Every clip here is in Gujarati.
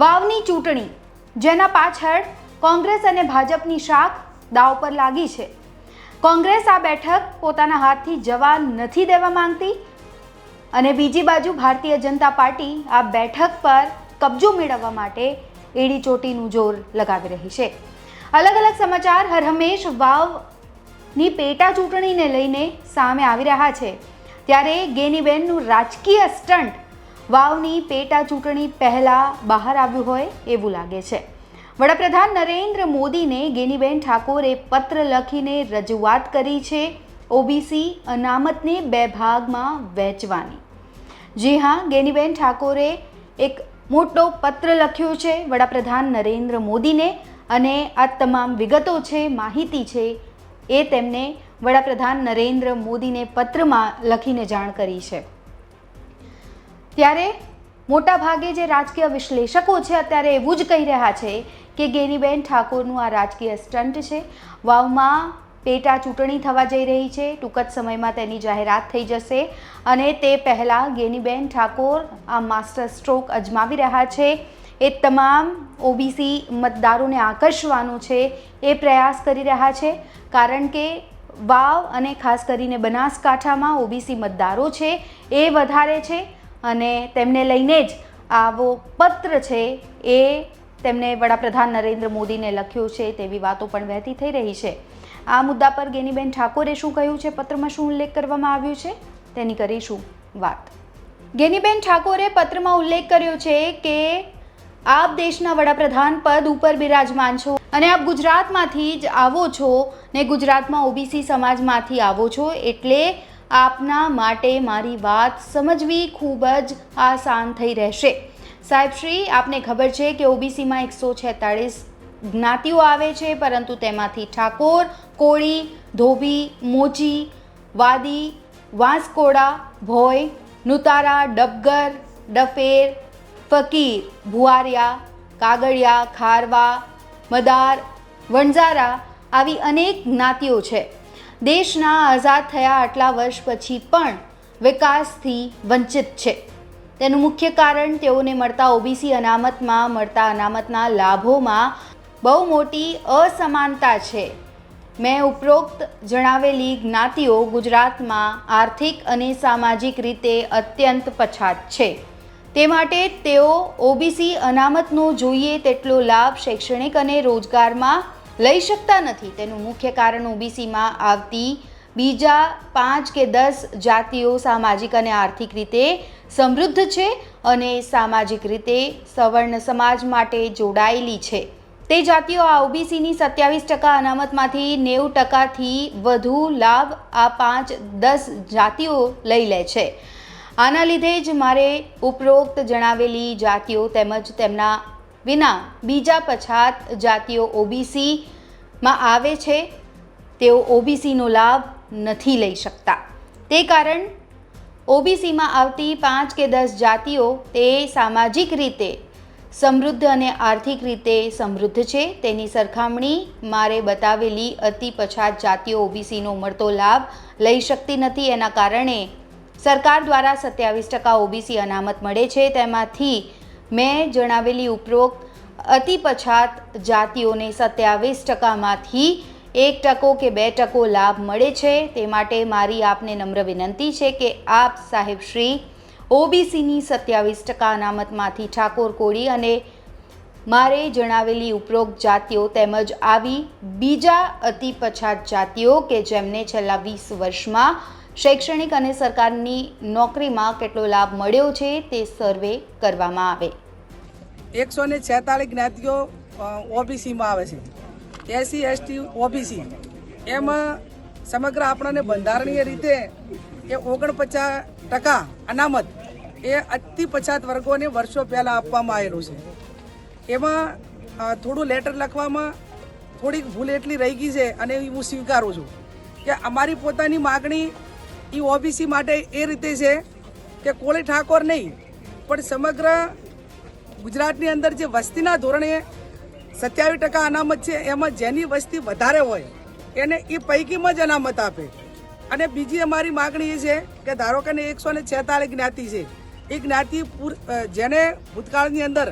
વાવની ચૂંટણી, જેના પાછળ કોંગ્રેસ અને ભાજપની શાખ દાવ પર લાગી છે. કોંગ્રેસ આ બેઠક પોતાના હાથથી જવા નથી દેવા માંગતી અને બીજી બાજુ ભારતીય જનતા પાર્ટી આ બેઠક પર કબજો મેળવવા માટે એડી ચોટીનું જોર લગાવી રહી છે. અલગ અલગ સમાચાર હરહંમેશ વાવની પેટા ચૂંટણીને લઈને સામે આવી રહ્યા છે. ત્યારે ગેનીબેનનું રાજકીય સ્ટન્ટ વાવની પેટા ચૂંટણી પહેલાં બહાર આવ્યું હોય એવું લાગે છે. વડાપ્રધાન નરેન્દ્ર મોદીને ગેનીબેન ઠાકોરે પત્ર લખીને રજૂઆત કરી છે ઓબીસી અનામતને બે ભાગમાં વહેંચવાની. જી હા, ગેનીબેન ઠાકોરે એક મોટો પત્ર લખ્યો છે વડાપ્રધાન નરેન્દ્ર મોદીને અને આ તમામ વિગતો છે, માહિતી છે એ તેમને વડાપ્રધાન નરેન્દ્ર મોદીને પત્રમાં લખીને જાણ કરી છે. ત્યારે મોટા ભાગે જે રાજકીય વિશ્લેષકો છે અત્યારે એવું જ કહી રહ્યા છે કે ગેનીબેન ઠાકોરનું આ રાજકીય સ્ટન્ટ છે. વાવમાં પેટા ચૂંટણી થવા જઈ રહી છે. ટૂંક જ સમયમાં તેની જાહેરાત થઈ જશે અને તે પહેલાં ગેનીબેન ઠાકોર આ માસ્ટર સ્ટ્રોક અજમાવી રહ્યા છે. એ તમામ ઓબીસી મતદારોને આકર્ષવાનું છે એ પ્રયાસ કરી રહ્યા છે. કારણ કે વાવ અને ખાસ કરીને બનાસકાંઠામાં ઓબીસી મતદારો છે એ વધારે છે. અને તેમને લઈને જ આવો પત્ર છે એ તેમને વડાપ્રધાન નરેન્દ્ર મોદીને લખ્યો છે તેવી વાતો પણ વહેતી થઈ રહી છે. આ મુદ્દા પર ગેનીબેન ઠાકોરે શું કહ્યું છે? પત્રમાં શું ઉલ્લેખ કરવામાં આવ્યું છે? તેની કરીશું વાત. ગેનીબેન ઠાકોરે પત્રમાં ઉલ્લેખ કર્યો છે કે આપ દેશના વડાપ્રધાન પદ ઉપર બિરાજમાન છો અને આપ ગુજરાતમાંથી જ આવો છો ને ગુજરાતમાં ઓબીસી સમાજમાંથી આવો છો એટલે આપના માટે મારી વાત સમજવી ખૂબ જ આસાન થઈ રહેશે. સાહેબશ્રી આપને ખબર છે કે ઓબીસીમાં એકસો છેતાળીસ જ્ઞાતિઓ આવે છે, પરંતુ તેમાંથી ઠાકોર, કોળી, ધોબી મોચી વાદી, વાંસકોડા, ભોય, નુતારા, ડબગર, ડફેર, ફકીર ભુવારિયા કાગળિયા, ખારવા, મદાર, વણઝારા, આવી અનેક જ્ઞાતિઓ છે. દેશના આઝાદ થયા આટલા વર્ષ પછી પણ વિકાસથી વંચિત છે. તેનું મુખ્ય કારણ તેઓને મળતા ઓબીસી અનામતમાં, મળતા અનામતના લાભોમાં બહુ મોટી અસમાનતા છે. મેં ઉપરોક્ત જણાવેલી જ્ઞાતિઓ ગુજરાતમાં આર્થિક અને સામાજિક રીતે અત્યંત પછાત છે. તે માટે તેઓ ઓબીસી અનામતનો જોઈએ તેટલો લાભ શૈક્ષણિક અને રોજગારમાં લઈ શકતા નથી. તેનું મુખ્ય કારણ ઓબીસીમાં આવતી બીજા પાંચ કે દસ જાતિઓ સામાજિક અને આર્થિક રીતે સમૃદ્ધ છે અને સામાજિક રીતે સવર્ણ સમાજ માટે જોડાયેલી છે. તે જાતિઓ આ ઓબીસીની સત્યાવીસ ટકા અનામતમાંથી નેવું ટકાથી વધુ લાભ આ પાંચ દસ જાતિઓ લઈ લે છે. આના લીધે જ મારે ઉપરોક્ત જણાવેલી જાતિઓ તેમજ તેમના વિના બીજા પછાત જાતિઓ ઓબીસીમાં આવે છે, તેઓ ઓબીસીનો લાભ નથી લઈ શકતા. તે કારણ ઓબીસીમાં આવતી પાંચ કે દસ જાતિઓ તે સામાજિક રીતે સમૃદ્ધ અને આર્થિક રીતે સમૃદ્ધ છે. તેની સરખામણી મારે બતાવેલી અતિ પછાત જાતિઓ ઓબીસીનો મળતો લાભ લઈ શકતી નથી. એના કારણે સરકાર દ્વારા સત્યાવીસ ટકા ઓબીસી અનામત મળે છે. તેમાંથી મેં જણાવેલી ઉપરોક્ત અતિ પછાત જાતિઓને સત્યાવીસ ટકામાંથી એક ટકો કે બે ટકો લાભ મળે છે. તે માટે મારી આપને નમ્ર વિનંતી છે કે આપ સાહેબ શ્રી ઓબીસીની સત્યાવીસ ટકા અનામતમાંથી ઠાકોર કોળી અને મારે જણાવેલી ઉપરોક્ત જાતિઓ તેમજ આવી બીજા અતિ પછાત જાતિઓ કે જેમને છેલ્લા વીસ વર્ષમાં શૈક્ષણિક અને સરકારની નોકરીમાં કેટલો લાભ મળ્યો છે તે સર્વે કરવામાં આવે. એકસો ને છેતાલીસ જ્ઞાતિઓ ઓબીસીમાં આવે છે. SC, ST, OBC. એમાં સમગ્ર આપણને બંધારણીય રીતે એ ઓગણપચાસ ટકા અનામત એ અતિ પછાત વર્ગોને વર્ષો પહેલાં આપવામાં આવેલું છે. એમાં થોડું લેટર લખવામાં થોડીક ભૂલ એટલી રહી ગઈ છે અને હું સ્વીકારું છું કે અમારી પોતાની માગણી એ ઓબીસી માટે એ રીતે છે કે કોળી ઠાકોર નહીં, પણ સમગ્ર ગુજરાતની અંદર જે વસ્તીના ધોરણે સત્યાવીસ ટકા અનામત છે, એમાં જેની વસ્તી વધારે હોય, એને એ પૈકીમાં જ અનામત આપે. અને બીજી અમારી માગણી એ છે કે ધારો કે એકસો ને છેતાલીસ જ્ઞાતિ છે એ જ્ઞાતિ પૂર જેને ભૂતકાળની અંદર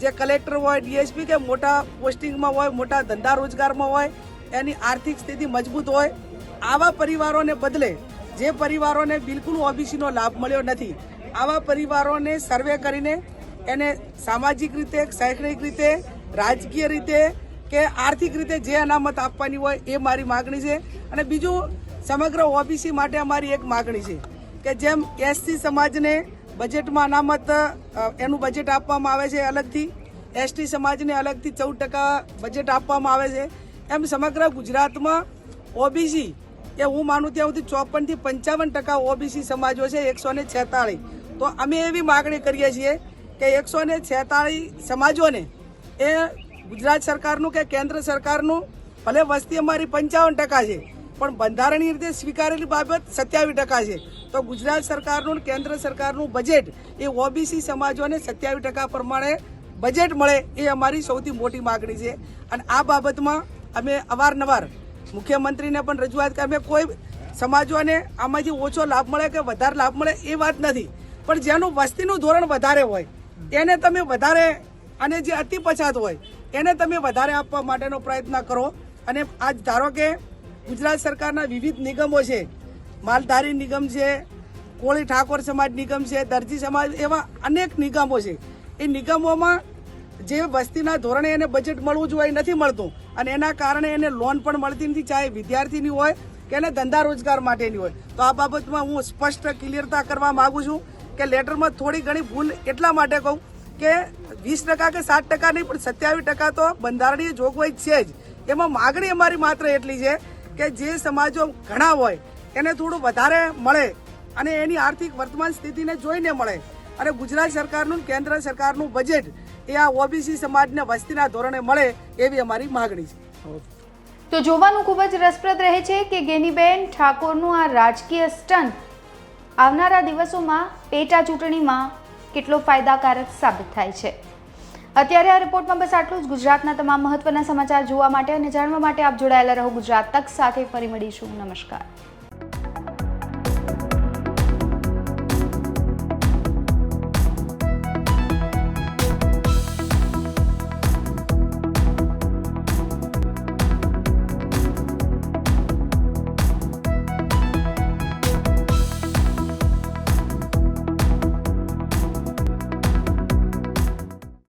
જે કલેક્ટર હોય, ડીએસપી કે મોટા પોસ્ટિંગમાં હોય, મોટા ધંધા રોજગારમાં હોય, એની આર્થિક સ્થિતિ મજબૂત હોય, આવા પરિવારોને બદલે જે પરિવારોને બિલકુલ ઓબીસીનો લાભ મળ્યો નથી, આવા પરિવારોને સર્વે કરીને એને સામાજિક રીતે, શૈક્ષણિક રીતે, રાજકીય રીતે કે આર્થિક રીતે જે અનામત આપવાની હોય એ મારી માગણી છે. અને બીજું, સમગ્ર ઓબીસી માટે અમારી એક માગણી છે કે જેમ એસસી સમાજને બજેટમાં અનામત એનું બજેટ આપવામાં આવે છે અલગથી, એસટી સમાજને અલગથી ચૌદ ટકા બજેટ આપવામાં આવે છે. એમ સમગ્ર ગુજરાતમાં ઓબીસી એ હું માનું ત્યાં સુધી ચોપનથી પંચાવન ટકા ઓબીસી સમાજો છે, એકસો ને છેતાળીસ. તો અમે એવી માગણી કરીએ છીએ કે એકસો ને છેતાળીસ સમાજોને એ ગુજરાત સરકારનું કે કેન્દ્ર સરકારનું, ભલે વસ્તી અમારી પંચાવન ટકા છે, પણ બંધારણીય રીતે સ્વીકારેલી બાબત સત્યાવીસ ટકા છે. તો ગુજરાત સરકારનું કેન્દ્ર સરકારનું બજેટ એ ઓબીસી સમાજોને સત્યાવીસ ટકા પ્રમાણે બજેટ મળે એ અમારી સૌથી મોટી માગણી છે. અને આ બાબતમાં અમે અવારનવાર મુખ્યમંત્રીને પણ રજૂઆત કરી. કોઈ સમાજોને આમાંથી ઓછો લાભ મળે કે વધારે લાભ મળે એ વાત નથી. પણ જેનું વસ્તીનું ધોરણ વધારે હોય, એને તમે વધારે અને જે અતિ પછાત હોય, એને તમે વધારે આપવા માટેનો પ્રયત્ન કરો. અને આજ ધારો કે ગુજરાત સરકારના વિવિધ નિગમો છે, માલધારી નિગમ છે, કોળી ઠાકોર સમાજ નિગમ છે, દરજી સમાજ એવા અનેક નિગમો છે. એ નિગમોમાં જે વસ્તીના ધોરણે એને બજેટ મળવું જોઈએ નથી મળતું. અને એના કારણે એને લોન પણ મળતી નથી, ચાહે વિદ્યાર્થીની હોય કે એને ધંધા રોજગાર માટેની હોય. તો આ બાબતમાં હું સ્પષ્ટ ક્લિયરતા કરવા માગું છું કે લેટરમાં થોડી ઘણી ભૂલ એટલા માટે કહું કે વીસ ટકા કે સાત ટકા નહીં, પણ સત્યાવીસ ટકા તો બંધારણીય જોગવાઈ છે જ. એમાં માગણી અમારી માત્ર એટલી છે કે જે સમાજો ઘણા હોય, એને થોડું વધારે મળે અને એની આર્થિક વર્તમાન સ્થિતિને જોઈને મળે. અને ગુજરાત સરકારનું કેન્દ્ર સરકારનું બજેટ એ આ ઓબીસી સમાજને વસ્તીના ધોરણે મળે એવી અમારી માગણી છે. તો જોવાનું ખૂબ જ રસપ્રદ રહે છે કે ગેનીબેન ઠાકોરનું આ રાજકીય સ્ટન્ટ આવનારા દિવસોમાં પેટા ચૂંટણીમાં કેટલો ફાયદાકારક સાબિત થાય છે. અત્યારે આ રિપોર્ટમાં બસ આટલું જ. ગુજરાતના તમામ મહત્વના સમાચાર જોવા માટે અને જાણવા માટે આપ જોડાયેલા રહો ગુજરાત તક સાથે. ફરી મળીશું. નમસ્કાર.